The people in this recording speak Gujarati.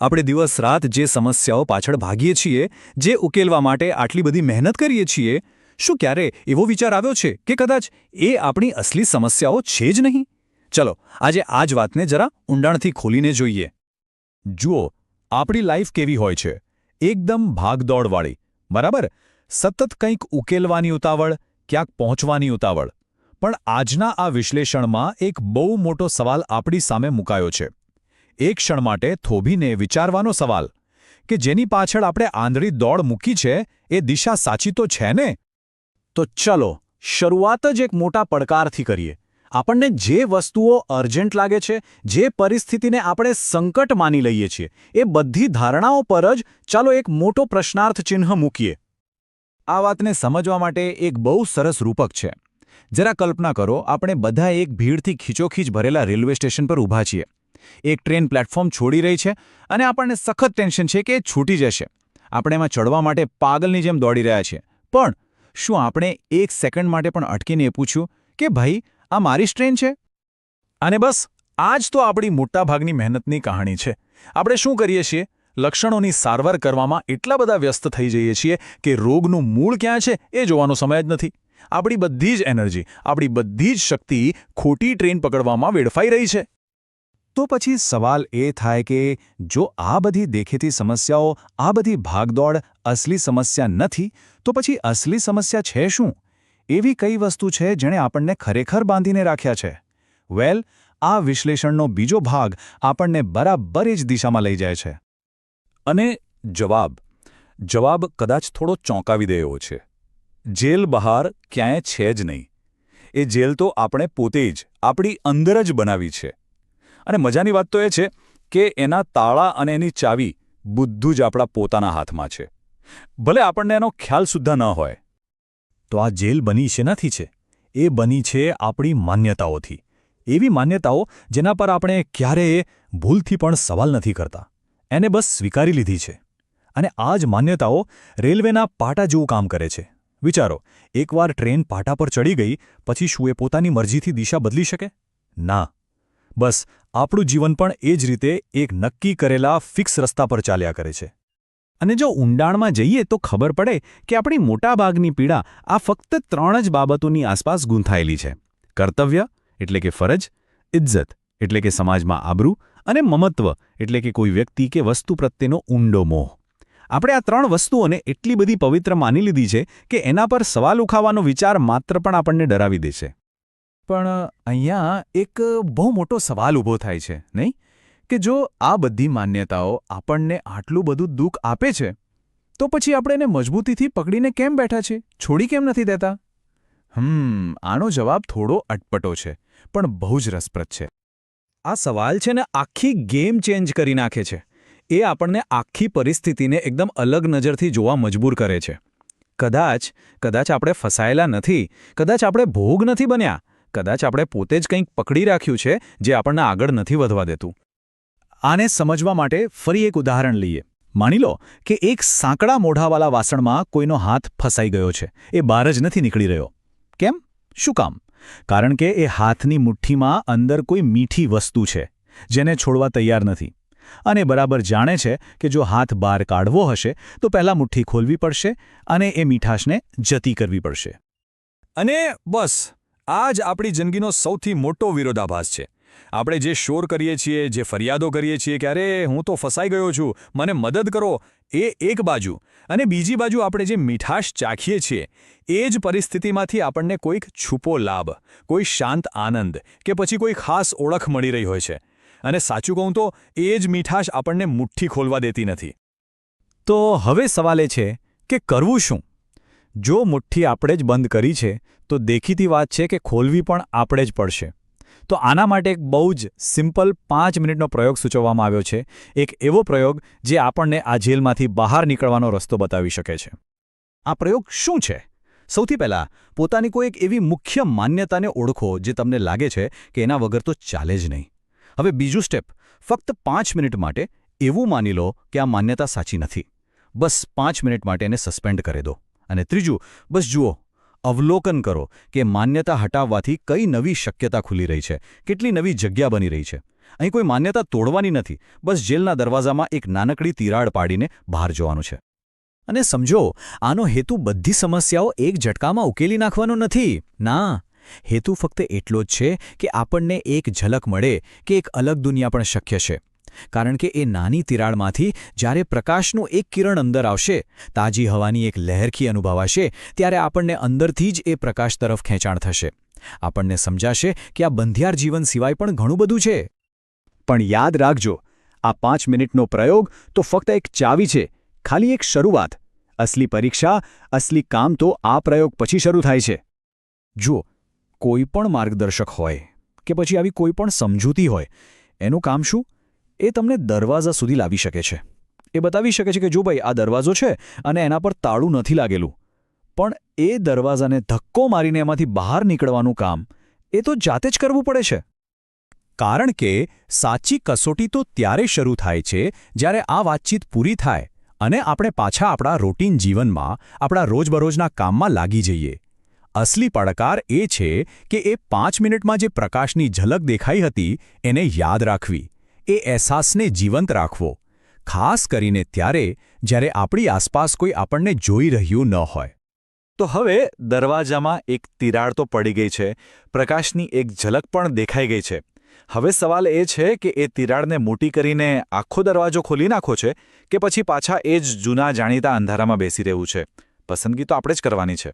આપણે દિવસ રાત જે સમસ્યાઓ પાછળ ભાગીએ છીએ, જે ઉકેલવા માટે આટલી બધી મહેનત કરીએ છીએ, શું ક્યારે એવો વિચાર આવ્યો છે કે કદાચ એ આપણી અસલી સમસ્યાઓ છે જ નહીં? ચલો, આજે આ જ વાતને જરા ઊંડાણથી ખોલીને જોઈએ. જુઓ, આપણી લાઈફ કેવી હોય છે. એકદમ ભાગદોડવાળી, બરાબર? સતત કંઈક ઉકેલવાની ઉતાવળ, ક્યાંક પહોંચવાની ઉતાવળ. પણ આજના આ વિશ્લેષણમાં એક બહુ મોટો સવાલ આપણી સામે મુકાયો છે. એક ક્ષણ માટે થોભીને વિચારવાનો સવાલ કે જેની પાછળ આપણે આંધળી દોડ મૂકી છે, એ દિશા સાચી તો છે ને? તો ચલો, શરૂઆત જ એક મોટા પડકારથી કરીએ. આપણને જે વસ્તુઓ અર્જન્ટ લાગે છે, જે પરિસ્થિતિને આપણે સંકટ માની લઈએ છીએ, એ બધી ધારણાઓ પર જ ચાલો એક મોટો પ્રશ્નાર્થ ચિહ્ન મૂકીએ. આ વાતને સમજવા માટે એક બહુ સરસ રૂપક છે. જરા કલ્પના કરો, આપણે બધા એક ભીડથી ખીચોખીચ ભરેલા રેલવે સ્ટેશન પર ઊભા છીએ. એક ટ્રેન પ્લેટફોર્મ છોડી રહી છે અને આપણને સખત ટેન્શન છે કે છૂટી જશે. આપણે એમાં ચડવા માટે પાગલની જેમ દોડી રહ્યા છીએ. પણ શું આપણે એક સેકન્ડ માટે પણ અટકીને પૂછ્યું કે ભાઈ, આ મારી જ ટ્રેન છે? અને બસ આ જ તો આપણી મોટાભાગની મહેનતની કહાણી છે. આપણે શું કરીએ છીએ? લક્ષણોની સારવાર કરવામાં એટલા બધા વ્યસ્ત થઈ જઈએ છીએ કે રોગનું મૂળ ક્યાં છે એ જોવાનો સમય જ નથી. આપણી બધી જ એનર્જી, આપણી બધી જ શક્તિ ખોટી ટ્રેન પકડવામાં વેડફાઈ રહી છે. તો પછી સવાલ એ થાય કે જો આ બધી દેખેતી સમસ્યાઓ, આ બધી ભાગદોડ અસલી સમસ્યા નથી, તો પછી અસલી સમસ્યા છે શું? એવી કઈ વસ્તુ છે જેણે આપણને ખરેખર બાંધીને રાખ્યા છે? વેલ, આ વિશ્લેષણનો બીજો ભાગ આપણને બરાબર જ દિશામાં લઈ જાય છે. અને જવાબ. જવાબ કદાચ થોડો ચોંકાવી દે એવો છે. જેલ બહાર ક્યાંય છે જ નહીં. એ જેલ તો આપણે પોતે જ, આપણી અંદર જ બનાવી છે. અને મજાની વાત તો એ છે કે એના તાળા અને એની ચાવી બધું જ આપણા પોતાના હાથમાં છે. ભલે આપણને એનો ખ્યાલ સુદ્ધા ન હોય. તો આ જેલ બની શેનાથી છે? એ બની છે આપણી માન્યતાઓથી. એવી માન્યતાઓ જેના પર આપણે ક્યારેય ભૂલથી પણ સવાલ નથી કરતા. એને બસ સ્વીકારી લીધી છે. અને આ જ માન્યતાઓ રેલવેના પાટા જેવું કામ કરે છે. વિચારો, એકવાર ટ્રેન પાટા પર ચડી ગઈ, પછી શું એ પોતાની મરજીથી દિશા બદલી શકે? ના. બસ આપણું જીવન પણ એ જ રીતે એક નક્કી કરેલા ફિક્સ રસ્તા પર ચાલ્યા કરે છે. અને જો ઊંડાણમાં જઈએ તો ખબર પડે કે આપણી મોટાભાગની પીડા આ ફક્ત ત્રણ જ બાબતોની આસપાસ ગૂંથાયેલી છે. કર્તવ્ય, એટલે કે ફરજ, ઇજ્જત, એટલે કે સમાજમાં આબરૂ, અને મમત્વ, એટલે કે કોઈ વ્યક્તિ કે વસ્તુ પ્રત્યેનો ઊંડો મોહ. આપણે આ ત્રણ વસ્તુઓને એટલી બધી પવિત્ર માની લીધી છે કે એના પર સવાલ ઉખાવાનો વિચાર માત્ર પણ આપણને ડરાવી દે છે. પણ અહીંયા એક બહુ મોટો સવાલ ઊભો થાય છે, નહીં? કે જો આ બધી માન્યતાઓ આપણને આટલું બધું દુઃખ આપે છે, તો પછી આપણે એને મજબૂતીથી પકડીને કેમ બેઠા છે છોડી કેમ નથી દેતા? હમ, આનો જવાબ થોડો અટપટો છે, પણ બહુ જ રસપ્રદ છે. આ સવાલ છે ને આખી ગેમ ચેન્જ કરી નાખે છે. એ આપણને આખી પરિસ્થિતિને એકદમ અલગ નજરથી જોવા મજબૂર કરે છે. કદાચ કદાચ આપણે ફસાયેલા નથી, કદાચ આપણે ભોગ નથી બન્યા કદાચ આપણે પોતે જ કંઈક પકડી રાખ્યું છે જે આપણને આગળ નથી વધવા દેતું. આને સમજવા માટે ફરી એક ઉદાહરણ લઈએ. માની લો કે એક સાંકડા મોઢાવાળા વાસણમાં કોઈનો હાથ ફસાઈ ગયો છે. એ બહાર જ નથી નીકળી રહ્યો. કેમ? શું કામ? કારણ કે એ હાથની મુઠ્ઠીમાં અંદર કોઈ મીઠી વસ્તુ છે, જેને છોડવા તૈયાર નથી. અને બરાબર જાણે છે કે જો હાથ બહાર કાઢવો હશે, તો પહેલાં મુઠ્ઠી ખોલવી પડશે અને એ મીઠાશને જતી કરવી પડશે. અને બસ. આ જ આપણી જિંદગીનો સૌથી મોટો વિરોધાભાસ છે. આપણે જે શોર કરીએ છીએ, જે ફરિયાદો કરીએ છીએ કે, અરે, હું તો ફસાઈ ગયો છું, મને મદદ કરો, એ એક બાજુ. અને બીજી બાજુ આપણે જે મીઠાશ ચાખીએ છીએ, એ જ પરિસ્થિતિમાંથી આપણને કોઈક છૂપો લાભ, કોઈ શાંત આનંદ કે પછી કોઈ ખાસ ઓળખ મળી રહી હોય છે. અને સાચું કહું તો, એ જ મીઠાશ આપણને મુઠ્ઠી ખોલવા દેતી નથી. તો હવે સવાલ એ છે કે કરવું શું? જો મુઠ્ઠી આપણે જ બંધ કરી છે, તો દેખીતી વાત છે કે ખોલવી પણ આપણે જ પડશે. તો આના માટે એક બહુ જ સિમ્પલ પાંચ મિનિટનો પ્રયોગ સૂચવવામાં આવ્યો છે. એક એવો પ્રયોગ જે આપણને આ જેલમાંથી બહાર નીકળવાનો રસ્તો બતાવી શકે છે. આ પ્રયોગ શું છે? સૌથી પહેલાં, પોતાની કોઈ એક એવી મુખ્ય માન્યતાને ઓળખો જે તમને લાગે છે કે એના વગર તો ચાલે જ નહીં. હવે બીજું સ્ટેપ, ફક્ત પાંચ મિનિટ માટે એવું માની લો કે આ માન્યતા સાચી નથી. બસ પાંચ મિનિટ માટે એને સસ્પેન્ડ કરી દો. અને ત્રીજું, બસ જુઓ, અવલોકન કરો કે માન્યતા હટાવવાથી કઈ નવી શક્યતા ખુલી રહી છે, કેટલી નવી જગ્યા બની રહી છે. અહીં કોઈ માન્યતા તોડવાની નથી, બસ જેલના દરવાજામાં એક નાનકડી તિરાડ પાડીને બહાર જોવાનું છે. અને સમજો, આનો હેતુ બધી સમસ્યાઓ એક ઝટકામાં ઉકેલી નાખવાનો નથી. ના, હેતુ ફક્ત એટલો જ છે કે આપણને એક ઝલક મળે કે એક અલગ દુનિયા પણ શક્ય છે. કારણ કે એ નાની તિરાડમાંથી જ્યારે પ્રકાશનું એક કિરણ અંદર આવશે, તાજી હવાની એક લહેરખી અનુભવાશે, ત્યારે આપણને અંદરથી જ એ પ્રકાશ તરફ ખેંચાણ થશે. આપણને સમજાશે કે આ બંધિયાર જીવન સિવાય પણ ઘણું બધું છે. પણ યાદ રાખજો, આ પાંચ મિનિટનો પ્રયોગ તો ફક્ત એક ચાવી છે, ખાલી એક શરૂઆત. અસલી પરીક્ષા, અસલી કામ તો આ પ્રયોગ પછી શરૂ થાય છે. જુઓ, કોઈ પણ માર્ગદર્શક હોય કે પછી આવી કોઈ પણ સમજૂતી હોય, એનું કામ શું? એ તમને દરવાજા સુધી લાવી શકે છે. એ બતાવી શકે છે કે જો ભાઈ આ દરવાજો છે અને એના પર તાળું નથી લાગેલું, પણ એ દરવાજાને ધક્કો મારીને એમાંથી બહાર નીકળવાનું કામ, એ તો જાતે જ કરવું પડે છે. કારણ કે સાચી કસોટી તો ત્યારે શરૂ થાય છે જ્યારે આ વાતચીત પૂરી થાય અને આપણે પાછા આપણા રૂટીન જીવનમાં, આપણા રોજબરોજના કામમાં લાગી જઈએ. અસલી પડકાર એ છે કે એ પાંચ મિનિટમાં જે પ્રકાશની ઝલક દેખાઈ હતી, એને યાદ રાખવી. એ અહેસાસને જીવંત રાખવો. ખાસ કરીને ત્યારે જ્યારે આપણી આસપાસ કોઈ આપણને જોઈ રહ્યું ન હોય. તો હવે દરવાજામાં એક તિરાડ તો પડી ગઈ છે. પ્રકાશની એક ઝલક પણ દેખાઈ ગઈ છે. હવે સવાલ એ છે કે એ તિરાડને મોટી કરીને આખો દરવાજો ખોલી નાખો છે કે પછી પાછા એ જ જૂના જાણીતા અંધારામાં બેસી રહેવું છે? પસંદગી તો આપણે જ કરવાની છે.